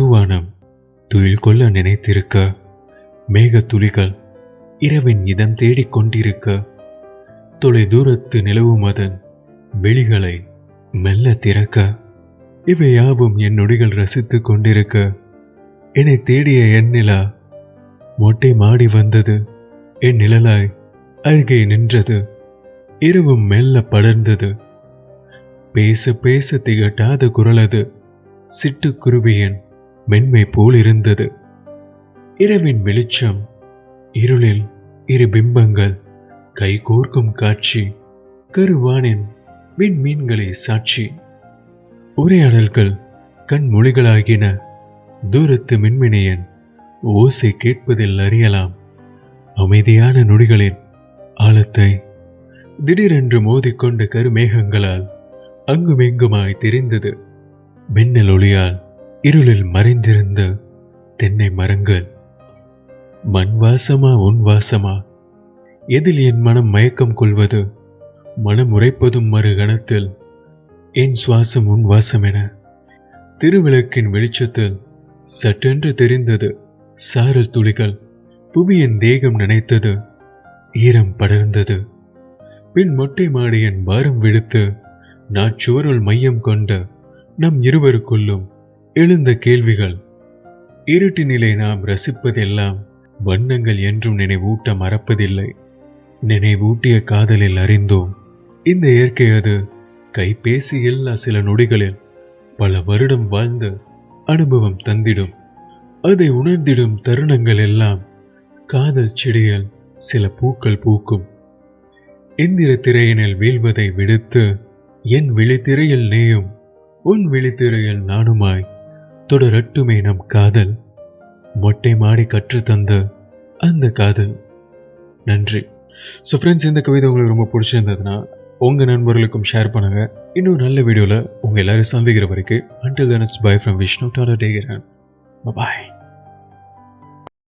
தூவானம் துயில் கொள்ள நினைத்திருக்க மேக துளிகள் இரவின் இதம் தேடிக் கொண்டிருக்க தொலை தூரத்து நிலவும் அதன் வெளிகளை மெல்ல திறக்க இவை யாவும் என் நொடிகள் ரசித்து கொண்டிருக்க என்னை தேடிய என் நிலா மொட்டை மாடி வந்தது என் நிழலாய் அருகே நின்றது இரவும் மெல்ல படர்ந்தது பேச பேச திகட்டாத குரலது சிட்டுக்குருவியின் மென்மை போல் இருந்தது. இரவின் வெளிச்சம் இருளில் இரு பிம்பங்கள் கைகோர்க்கும் காட்சி கருவானின் விண்மீன்களே சாட்சி. உரையாடல்கள் கண்மொழிகளாகின தூரத்து மின்மினியன் ஓசை கேட்பதில் அறியலாம். அமைதியான நொடிகளின் ஆழத்தை திடீரென்று மோதிக்கொண்ட கருமேகங்களால் அங்குமிங்குமாய் தெரிந்தது. மின்னல் ஒளியால் இருளில் மறைந்திருந்த தென்னை மரங்கள். மண் வாசமா உன் வாசமா? எதில் என் மனம் மயக்கம் கொள்வது? மனம் உரைப்பதும் மறு கணத்தில் என் சுவாசம் உன் வாசம் என. திருவிளக்கின் வெளிச்சத்தில் சட்டென்று தெரிந்தது சாரல் துளிகள். புவியின் தேகம் நினைத்தது ஈரம் படர்ந்தது. பின் மொட்டை மாடியின் பாரம் விடுத்து நாச்சுவருள் மையம் கொண்ட நம் இருவருக்குள்ளும் எழுந்த கேள்விகள். இருட்டினிலே நாம் ரசிப்பதெல்லாம் வண்ணங்கள் என்றும் நினைவூட்ட மறப்பதில்லை. நினைவூட்டிய காதலில் அறிந்தோம். இந்த இயற்கை அது கைபேசி எல்லா சில நொடிகளில் பல வருடம் வாழ்ந்த அனுபவம் தந்திடும். அதை உணர்ந்திடும் தருணங்கள் எல்லாம் காதல் செடியில் சில பூக்கள் பூக்கும். இந்திர திரையினில் வீழ்வதை விடுத்து என் விழித்திரையில் நேயும் உன் விழித்திரையில் நானுமாய் தொடரட்டுமே நம் காதல். மொட்டை மாடி கற்றுத்தந்த அந்த காதல். நன்றி. ஸோ ஃப்ரெண்ட்ஸ் இந்த கவிதை உங்களுக்கு ரொம்ப பிடிச்சிருந்ததுன்னா உங்கள் நண்பர்களுக்கும் ஷேர் பண்ணுங்க. இன்னும் நல்ல வீடியோவில் உங்கள் எல்லாரும் சந்திக்கிற வரைக்கும் until then it's bye from Vishnu tata டேகிறேன் bye